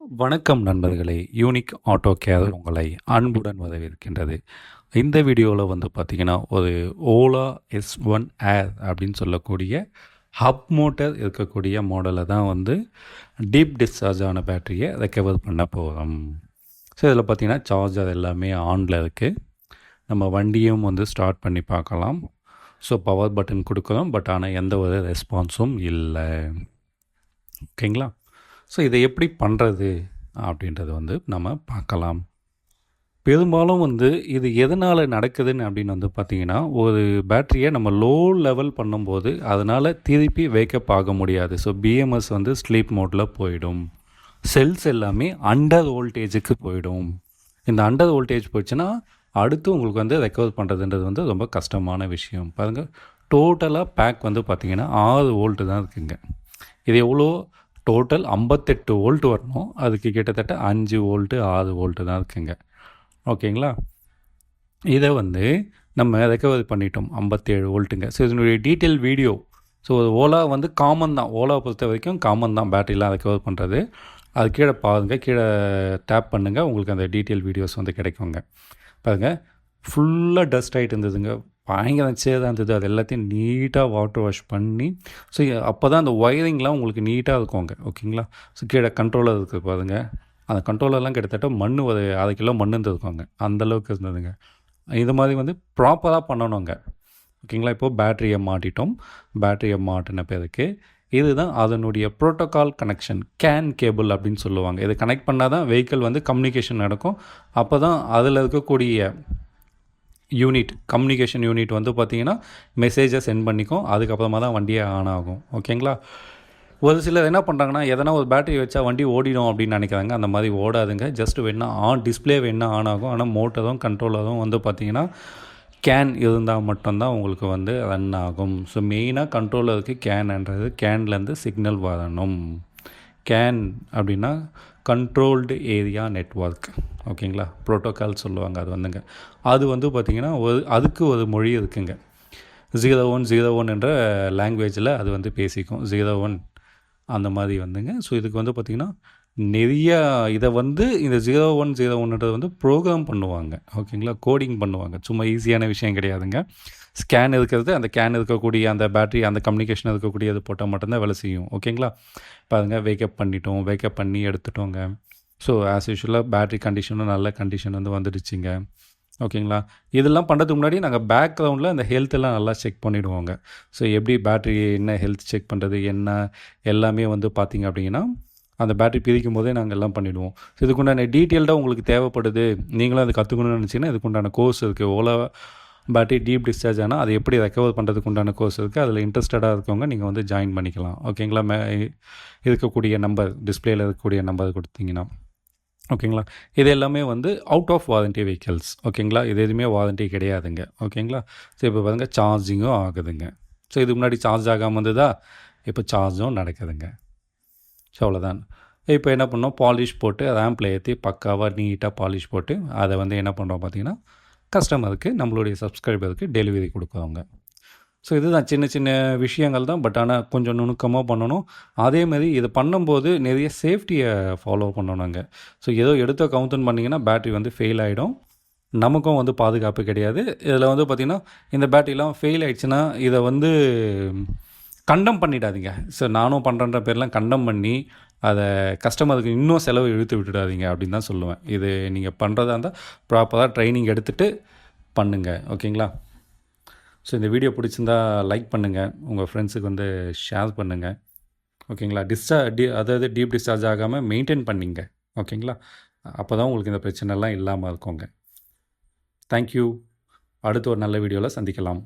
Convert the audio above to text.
வணக்கம் நண்பர்களே. Unique auto care உங்களை அன்புடன் வரவேற்கின்றது. இந்த வீடியோவில் வந்து பார்த்திங்கன்னா ஒரு ஓலா எஸ் ஒன் ஏர் அப்படின்னு சொல்லக்கூடிய ஹப் மோட்டர் இருக்கக்கூடிய மாடலை தான் வந்து டீப் டிஸ்சார்ஜ் ஆன பேட்டரியை ரெக்கவர் பண்ண போகிறோம் ஸோ இதில் பார்த்திங்கன்னா சார்ஜர் எல்லாமே ஆனில் இருக்குது நம்ம வண்டியும் வந்து ஸ்டார்ட் பண்ணி பார்க்கலாம். ஸோ பவர் பட்டன் கொடுக்குறோம். பட் ஆனால் எந்த ஒரு ரெஸ்பான்ஸும் இல்லை. ஓகேங்களா? ஸோ இதை எப்படி பண்ணுறது அப்படின்றத வந்து நம்ம பார்க்கலாம். பெரும்பாலும் வந்து இது எதனால் நடக்குதுன்னு அப்படின்னு வந்து பார்த்திங்கன்னா ஒரு பேட்டரியை நம்ம லோ லெவல் பண்ணும்போது அதனால் திருப்பி வேக்கப் ஆக முடியாது. ஸோ பிஎம்எஸ் வந்து ஸ்லீப் மோட்டில் போயிடும். செல்ஸ் எல்லாமே அண்டர் வோல்டேஜுக்கு போயிடும். இந்த அண்டர் வோல்டேஜ் போயிடுச்சுன்னா அடுத்து உங்களுக்கு வந்து ரெக்கவர் பண்ணுறதுன்றது வந்து ரொம்ப கஷ்டமான விஷயம். பாருங்கள் டோட்டலாக பேக் வந்து பார்த்திங்கன்னா ஆறு வோல்ட்டு தான் இருக்குங்க. இது எவ்வளோ? டோட்டல் ஐம்பத்தெட்டு வோல்ட் வரணும். அதுக்கு கிட்டத்தட்ட அஞ்சு வோல்ட்டு ஆறு வோல்ட்டு தான் இருக்குங்க. ஓகேங்களா? இதை வந்து நம்ம ரெக்கவர் பண்ணிட்டோம். ஐம்பத்தேழு வோல்ட்டுங்க. ஸோ இதனுடைய டீட்டெயில் வீடியோ ஸோ ஓலா வந்து காமன் தான். ஓலாவை பொறுத்த வரைக்கும் காமன் தான் பேட்டரிலாம் ரெக்கவர் பண்ணுறது அது கீழே பாருங்கள் கீழே டேப் பண்ணுங்கள் உங்களுக்கு அந்த டீட்டெயில் வீடியோஸ் வந்து கிடைக்குங்க. பாருங்கள் ஃபுல்லாக டஸ்ட் ஆகிட்டு இருந்ததுங்க. பயங்கர சேதாக இருந்தது. அது எல்லாத்தையும் நீட்டாக வாட்டர் வாஷ் பண்ணி ஸோ அப்போ தான் அந்த ஒயரிங்லாம் உங்களுக்கு நீட்டாக இருக்குங்க ஓகேங்களா? ஸோ கீழே கண்ட்ரோலர் இருக்குது பாருங்க. அந்த கண்ட்ரோலர்லாம் கிட்டத்தட்ட மண் ஒரு அரை கிலோ மண் இருந்திருக்கும் அந்தளவுக்கு இருந்ததுங்க. இது மாதிரி வந்து ப்ராப்பராக பண்ணணுங்க ஓகேங்களா? இப்போது பேட்டரியை மாட்டிட்டோம். பேட்டரியை மாட்டின பிறகு இதுதான் அதனுடைய ப்ரோட்டோகால் கனெக்ஷன் கேன் கேபிள் அப்படின்னு சொல்லுவாங்க. இதை கனெக்ட் பண்ணால் தான் வெஹிக்கிள் வந்து கம்யூனிகேஷன் நடக்கும். அப்போ தான் அதில் இருக்கக்கூடிய யூனிட் கம்யூனிகேஷன் யூனிட் வந்து பார்த்திங்கன்னா மெசேஜை சென்ட் பண்ணிக்கும் அதுக்கப்புறமா தான் வண்டியே ஆன் ஆகும். ஓகேங்களா? ஒரு சிலர் என்ன பண்ணுறாங்கன்னா எதனா ஒரு பேட்டரி வச்சா வண்டி ஓடிடும் அப்படின்னு நினைக்கிறாங்க. அந்த மாதிரி ஓடாதுங்க. ஜஸ்ட் வேணா ஆன் டிஸ்பிளே வேணா ஆன் ஆகும் ஆனால் மோட்டரும் கண்ட்ரோலரும் வந்து பார்த்திங்கன்னா கேன் இருந்தால் மட்டும்தான் உங்களுக்கு வந்து ரன் ஆகும். ஸோ மெயினாக கண்ட்ரோலருக்கு கேன்ன்றது கேன்லேருந்து சிக்னல் வரணும். கேன் அப்படின்னா கண்ட்ரோல்டு ஏரியா நெட்ஒர்க் ஓகேங்களா? ப்ரோட்டோக்கால் சொல்லுவாங்க அது வந்துங்க. அது வந்து பார்த்திங்கன்னா ஒரு அதுக்கு ஒரு மொழி இருக்குங்க. ஜீரோ ஒன் ஜீரோ ஒன் என்ற லாங்குவேஜில் அது வந்து பேசிக்கும். ஜீரோ ஒன் அந்த மாதிரி வந்துங்க. ஸோ இதுக்கு வந்து பார்த்திங்கன்னா நிறைய இதை வந்து இந்த ஜீரோ ஒன் ஜீரோ ஒன்றது வந்து ப்ரோக்ராம் பண்ணுவாங்க. ஓகேங்களா? கோடிங் பண்ணுவாங்க. சும்மா ஈஸியான விஷயம் கிடையாதுங்க. ஸ்கேன் இருக்கிறது அந்த கேன் இருக்கக்கூடிய அந்த பேட்ரி அந்த கம்யூனிகேஷன் இருக்கக்கூடியது போட்டால் மட்டும்தான் வேலை செய்யும். ஓகேங்களா பாருங்கள் வேக்கப் பண்ணிட்டோம் வேக்கப் பண்ணி எடுத்துட்டோங்க. ஸோ ஆஸ் யூஷுவலாக பேட்ரி கண்டிஷனும் நல்ல கண்டிஷன் வந்து வந்துடுச்சுங்க. ஓகேங்களா இதெல்லாம் பண்ணுறதுக்கு முன்னாடி நாங்கள் பேக்ரவுண்டில் அந்த ஹெல்த் எல்லாம் நல்லா செக் பண்ணிவிடுவோங்க ஸோ எப்படி பேட்ரி என்ன ஹெல்த் செக் பண்ணுறது என்ன எல்லாமே வந்து பார்த்திங்க அப்படின்னா அந்த பேட்டரி பிரிக்கும் போதே நாங்கள் எல்லாம் பண்ணிவிடுவோம் ஸோ இதுக்குண்டான டீட்டெயில்டாக உங்களுக்கு தேவைப்படுது நீங்களும் அதை கற்றுக்கணும்னு நினச்சிங்கன்னா இதுக்குண்டான கோர்ஸ் இருக்குது ஓலா பேட்டரி டீப் டிஸ்சார்ஜ் ஆனால் அதை எப்படி ரெக்கவர் பண்ணுறதுக்கு உண்டான கோர்ஸ் இருக்குது அதில் இன்ட்ரெஸ்டடாக இருக்கவங்க நீங்கள் வந்து ஜாயின் பண்ணிக்கலாம். ஓகேங்களா மே இருக்கக்கூடிய நம்பர் டிஸ்பிளேயில் இருக்கக்கூடிய நம்பர் கொடுத்தீங்கன்னா. ஓகேங்களா இது எல்லாமே வந்து அவுட் ஆஃப் வாரண்டி வெஹிக்கல்ஸ் ஓகேங்களா இது எதுவுமே வாரண்டி கிடையாதுங்க. ஓகேங்களா ஸோ இப்போ பாருங்கள் சார்ஜிங்கும் ஆகுதுங்க. ஸோ இதுக்கு முன்னாடி சார்ஜ் ஆகாமல் இருந்ததா? இப்போ சார்ஜும் நடக்குதுங்க. ஸோ அவ்வளோதான் இப்போ என்ன பண்ணோம்? பாலிஷ் போட்டு ரேம்பில் ஏற்றி பக்காவாக நீட்டாக பாலிஷ் போட்டு அதை வந்து என்ன பண்ணுறோம் பார்த்திங்கன்னா கஸ்டமருக்கு நம்மளுடைய சப்ஸ்கிரைபருக்கு டெலிவரி கொடுக்குறவங்க ஸோ இதுதான் சின்ன சின்ன விஷயங்கள் தான் பட் ஆனால் கொஞ்சம் நுணுக்கமாக பண்ணணும். அதே மாதிரி இது பண்ணும்போது நிறைய சேஃப்டியை ஃபாலோ பண்ணணுங்க ஸோ ஏதோ எடுத்த கவுண்டன் பண்ணிங்கன்னா பேட்ரி வந்து ஃபெயில் ஆகிடும் நமக்கும் வந்து பாதுகாப்பு கிடையாது. இதில் வந்து பார்த்திங்கன்னா இந்த பேட்டரிலாம் ஃபெயில் ஆகிடுச்சுன்னா இதை வந்து கண்டம் பண்ணிடாதீங்க. ஸோ நானும் பண்ணுறன்ற பேர்லாம் கண்டம் பண்ணி அதை கஸ்டமருக்கு இன்னும் செலவு இழுத்து விட்டுடாதீங்க அப்படின்னு தான் சொல்லுவேன். இது நீங்கள் பண்ணுறதா இருந்தால் ப்ராப்பராக ட்ரைனிங் எடுத்துகிட்டு பண்ணுங்கள் ஓகேங்களா? ஸோ இந்த வீடியோ பிடிச்சிருந்தா லைக் பண்ணுங்கள் உங்கள் ஃப்ரெண்ட்ஸுக்கு வந்து ஷேர் பண்ணுங்கள் ஓகேங்களா? டிஸ்சார்ஜ் டி அதாவது டீப் டிஸ்சார்ஜ் ஆகாமல் மெயின்டைன் பண்ணிங்க. ஓகேங்களா? அப்போ தான் உங்களுக்கு இந்த பிரச்சனைலாம் இல்லாமல் இருக்குங்க. தேங்க்யூ அடுத்து ஒரு நல்ல வீடியோவில் சந்திக்கலாம்.